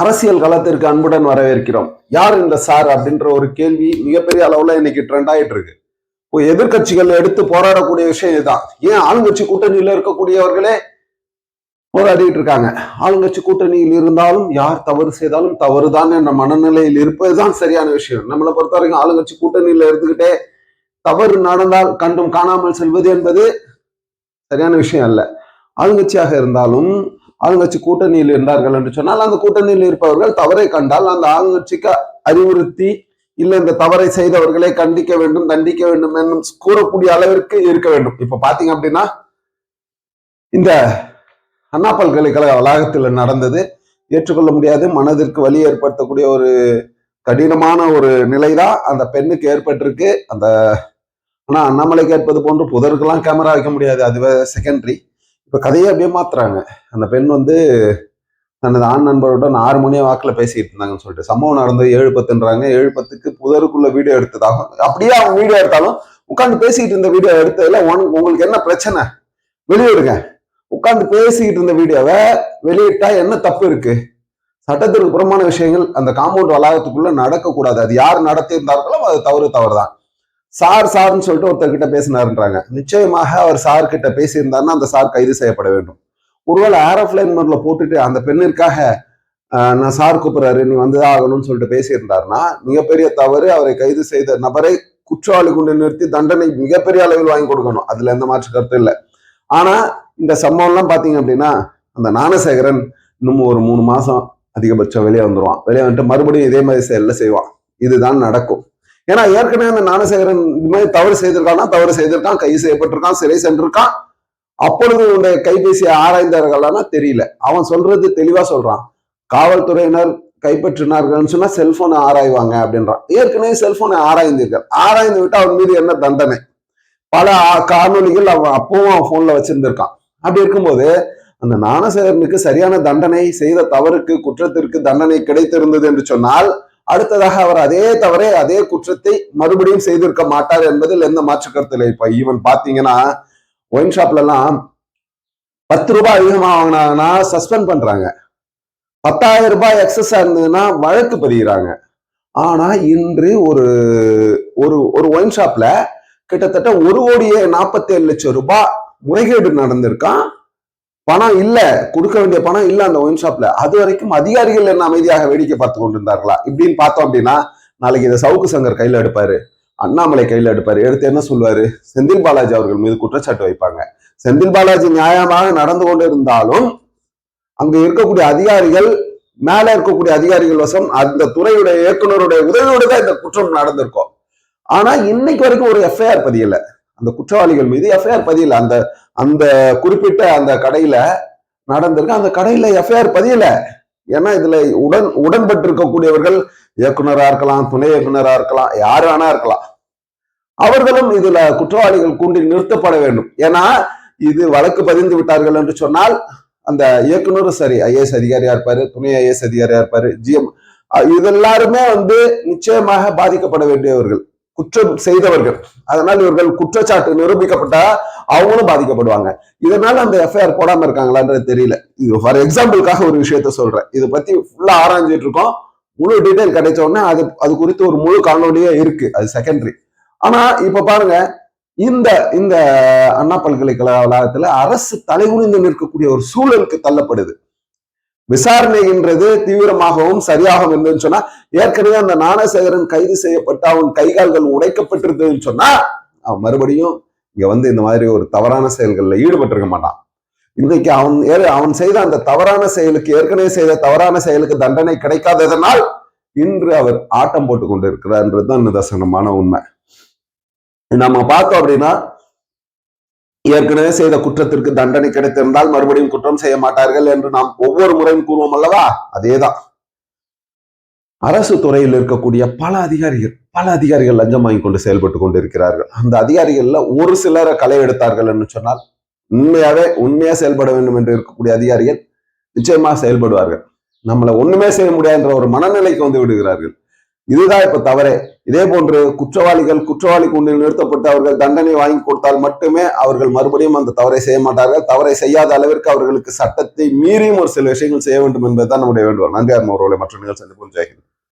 அரசியல் களத்திற்கு அன்புடன் வரவேற்கிறோம். யார் இந்த சார் அப்படின்ற ஒரு கேள்வி மிகப்பெரிய அளவுல இன்னைக்கு ட்ரெண்ட் ஆயிட்டு இருக்கு இப்போ எதிர்கட்சிகள் எடுத்து போராடக்கூடிய விஷயம் இதுதான். ஏன் ஆளுங்கட்சி கூட்டணியில இருக்கக்கூடியவர்களே போராடிட்டு இருக்காங்க. ஆளுங்கட்சி கூட்டணியில் இருந்தாலும் யார் தவறு செய்தாலும் தவறுதான் என்ற மனநிலையில் இருப்பதுதான் சரியான விஷயம். நம்மளை பொறுத்த வரைக்கும் ஆளுங்கட்சி கூட்டணியில இருந்துகிட்டே தவறு நடந்தால் கண்டும் காணாமல் செல்வது என்பது சரியான விஷயம் அல்ல. ஆளுங்கட்சியாக இருந்தாலும் ஆளுங்கட்சி கூட்டணியில் இருந்தார்கள் என்று சொன்னால் அந்த கூட்டணியில் இருப்பவர்கள் தவறை கண்டால் அந்த ஆளுங்கட்சிக்கு அறிவுறுத்தி இல்லை இந்த தவறை செய்தவர்களை கண்டிக்க வேண்டும் தண்டிக்க வேண்டும் என்னும் கூறக்கூடிய அளவிற்கு இருக்க வேண்டும். இப்ப பாத்தீங்க அப்படின்னா இந்த அண்ணா பல்கலைக்கழக வளாகத்தில் நடந்தது. ஏற்றுக்கொள்ள முடியாது. மனதிற்கு வலி ஏற்படுத்தக்கூடிய ஒரு கடினமான ஒரு நிலைதான் அந்த பெண்ணுக்கு ஏற்பட்டிருக்கு. அந்த ஆனா அண்ணாமலை கேட்பது போன்று புதருக்கெல்லாம் கேமரா வைக்க முடியாது. அதுவே செகண்டரி இப்போ கதையை அப்படியே மாத்துறாங்க. அந்த பெண் வந்து தனது ஆண் நண்பருடன் ஆறு மணி வாக்கில் பேசிட்டு இருந்தாங்கன்னு சொல்லிட்டு சம்பவம் நடந்தது ஏழு பத்துன்றாங்க. ஏழு பத்துக்கு புதருக்குள்ள வீடியோ எடுத்ததாகும் அப்படியே அவங்க வீடியோ எடுத்தாலும் உட்காந்து பேசிக்கிட்டு இருந்த வீடியோ எடுத்ததுல உனக்கு- உங்களுக்கு என்ன பிரச்சனை? வெளியிடுங்க உட்காந்து பேசிக்கிட்டு இருந்த வீடியோவை வெளியிட்டா என்ன தப்பு இருக்கு? சட்டத்திற்கு புறமான விஷயங்கள் அந்த காம்பவுண்ட் வளாகத்துக்குள்ள நடக்கக்கூடாது. அது யார் நடத்தியிருந்தார்களோ அது தவறு தவறு தான் சார் சார்னு சொல்லிட்டு ஒருத்தர் கிட்ட பேசினாருன்றாங்க. நிச்சயமாக அவர் சார் கிட்ட பேசியிருந்தாருன்னா அந்த சார் கைது செய்யப்பட வேண்டும். ஒருவேளை ஏரோப்ளைன் மோட்ல போட்டுட்டு அந்த பெண்ணிற்காக நான் சார் கூப்பிடுறாரு நீ வந்துதான் ஆகணும்னு சொல்லிட்டு பேசியிருந்தாருன்னா மிகப்பெரிய தவறு அவரை கைது செய்த நபரை குற்றவாளி கொண்டு நிறுத்தி தண்டனை மிகப்பெரிய அளவில் வாங்கி கொடுக்கணும். அதுல எந்த மாற்று கருத்தும் இல்லை. ஆனா இந்த சம்பவம்லாம் பாத்தீங்க அப்படின்னா அந்த ஞானசேகரன் இன்னும் ஒரு மூணு மாசம் அதிகபட்சம் வெளியே வந்துருவான். வெளியே வந்துட்டு மறுபடியும் இதே மாதிரி செயல்ல செய்வான். இதுதான் நடக்கும். ஏன்னா ஏற்கனவே அந்த ஞானசேகரன் இது மாதிரி தவறு செய்திருக்கான்னா தவறு செய்திருக்கான் கைது செய்யப்பட்டிருக்கான் சிறை சென்றிருக்கான். அப்பொழுது உன்னுடைய கைபேசியை ஆராய்ந்தார்களான்னா தெரியல. அவன் சொல்றது தெளிவா சொல்றான். காவல்துறையினர் கைப்பற்றினார்கள்னு சொன்னா செல்போனை ஆராய்வாங்க அப்படின்றான். ஏற்கனவே செல்போனை ஆராய்ந்தீர்கள். ஆராய்ந்து விட்டு அவன் மீது என்ன தண்டனை? பல காணொலிகள் அவன் அப்பவும் அவன் போன்ல வச்சிருந்திருக்கான். அப்படி இருக்கும்போது அந்த ஞானசேகரனுக்கு சரியான தண்டனை செய்த தவறுக்கு குற்றத்திற்கு தண்டனை கிடைத்திருந்தது என்று சொன்னால் அடுத்ததாக அவர் அதே தவறை அதே குற்றத்தை மறுபடியும் செய்திருக்க மாட்டார் என்பதில் எந்த மாற்று கருத்து இல்லை. இப்ப ஈவன் பாத்தீங்கன்னா ஒயின் ஷாப்ல எல்லாம் பத்து ரூபாய் அதிகமா வாங்கினாங்கன்னா சஸ்பெண்ட் பண்றாங்க. பத்தாயிரம் ரூபாய் எக்ஸஸா இருந்ததுன்னா வழக்கு பதிகிறாங்க ஆனா இன்று ஒரு ஒரு ஒரு ஒயின் ஷாப்ல கிட்டத்தட்ட ஒரு கோடியே நாற்பத்தி ஏழு லட்சம் ரூபாய் முறைகேடு நடந்திருக்கான். பணம் இல்ல கொடுக்க வேண்டிய பணம் இல்ல அந்த ஒயின் ஷாப்ல அது வரைக்கும் அதிகாரிகள் என்ன அமைதியாக வேடிக்கை பார்த்து கொண்டிருந்தார்களா? இப்படின்னு பார்த்தோம் அப்படின்னா நாளைக்கு இதை சவுக்கு சங்கர் கையில எடுப்பாரு. அண்ணாமலை கையில எடுப்பாரு. எடுத்து என்ன சொல்லுவாரு செந்தில் பாலாஜி அவர்கள் மீது குற்றச்சாட்டு வைப்பாங்க. செந்தில் பாலாஜி நியாயமாக நடந்து கொண்டு இருந்தாலும் அங்க இருக்கக்கூடிய அதிகாரிகள் மேல இருக்கக்கூடிய அதிகாரிகள் வசம் அந்த துறையுடைய இயக்குனருடைய உதவியோடு தான் இந்த குற்றம் நடந்திருக்கும். ஆனா இன்னைக்கு வரைக்கும் ஒரு எஃப்ஐஆர் பதியல. அந்த குற்றவாளிகள் மீது எஃப்ஐஆர் பதியல. அந்த அந்த குறிப்பிட்ட அந்த கடையில நடந்திருக்கு. அந்த கடையில எஃப்ஐஆர் பதியல. ஏன்னா இதுல உடன் உடன்பட்டு இருக்கக்கூடியவர்கள் இயக்குனரா இருக்கலாம் துணை இயக்குனரா இருக்கலாம் யாரு வேணா இருக்கலாம். அவர்களும் இதுல குற்றவாளிகள் கூண்டில் நிறுத்தப்பட வேண்டும். ஏன்னா இது வழக்கு பதிந்து விட்டார்கள் என்று சொன்னால் அந்த இயக்குனரும் சரி ஐஏஎஸ் அதிகாரியா இருப்பாரு துணை ஐஏஎஸ் அதிகாரியா இருப்பாரு ஜிஎம் இது எல்லாருமே வந்து நிச்சயமாக பாதிக்கப்பட வேண்டியவர்கள். குற்றம் செய்தவர்கள். அதனால் இவர்கள் குற்றச்சாட்டு நிரூபிக்கப்பட்டா அவங்களும் பாதிக்கப்படுவாங்க. இதனால அந்த எஃப்ஐஆர் போடாம இருக்காங்களான்றது தெரியல. இது ஃபார் எக்ஸாம்பிளுக்காக ஒரு விஷயத்த சொல்றேன். இதை பத்தி ஃபுல்லா ஆராய்ஞ்சிட்டு இருக்கோம். முழு டீட்டெயில் கிடைச்ச உடனே அது அது குறித்து ஒரு முழு காணொலியே இருக்கு. அது செகண்டரி ஆனா இப்ப பாருங்க இந்த இந்த அண்ணா பல்கலைக்கழக வளாகத்துல அரசு தலைகுனிந்து நிற்கக்கூடிய ஒரு சூழலுக்கு தள்ளப்படுது. விசாரணைன்றது தீவிரமாகவும் சரியாகவும் இருந்ததுன்னு சொன்னா ஏற்கனவே அந்த ஞானசேகரன் கைது செய்யப்பட்டு அவன் கைகால்கள் உடைக்கப்பட்டிருந்ததுன்னு சொன்னா அவன் மறுபடியும் இங்க வந்து இந்த மாதிரி ஒரு தவறான செயல்களில் ஈடுபட்டிருக்க மாட்டான். இன்றைக்கு அவன் ஏ- அவன் செய்த அந்த தவறான செயலுக்கு ஏற்கனவே செய்த தவறான செயலுக்கு தண்டனை கிடைக்காததனால் இன்று அவர் ஆட்டம் போட்டு கொண்டு இருக்கிறார்ன்றதுதான் நிதர்சனமான உண்மை. நம்ம பார்த்தோம் அப்படின்னா ஏற்கனவே செய்த குற்றத்திற்கு தண்டனை கிடைத்திருந்தால் மறுபடியும் குற்றம் செய்ய மாட்டார்கள் என்று நாம் ஒவ்வொரு முறையும் கூறுவோம் அல்லவா? அதேதான். அரசு துறையில் இருக்கக்கூடிய பல அதிகாரிகள் பல அதிகாரிகள் லஞ்சம் வாங்கி கொண்டு செயல்பட்டு கொண்டிருக்கிறார்கள். அந்த அதிகாரிகள்ல ஒரு சிலரை களை எடுத்தார்கள் என்று சொன்னால் உண்மையாவே உண்மையா செயல்பட வேண்டும் என்று இருக்கக்கூடிய அதிகாரிகள் நிச்சயமா செயல்படுவார்கள். நம்மளை ஒண்ணுமே செய்ய முடியாதுன்ற ஒரு மனநிலைக்கு வந்து விடுகிறார்கள். இதுதான் இப்ப தவறே. இதே போன்று குற்றவாளிகள் குற்றவாளி கூண்டில் நிறுத்தப்பட்டு அவர்கள் தண்டனை வாங்கி கொடுத்தால் மட்டுமே அவர்கள் மறுபடியும் அந்த தவறை செய்ய மாட்டார்கள். தவறை செய்யாத அளவிற்கு அவர்களுக்கு சட்டத்தை மீறியும் ஒரு சில விஷயங்கள் செய்ய வேண்டும் என்பதுதான் நம்முடைய வேண்டுகோள். நன்றி அருண் மற்ற நிகழ்ச்சி சந்திப்போம். ஜெயஹிந்த்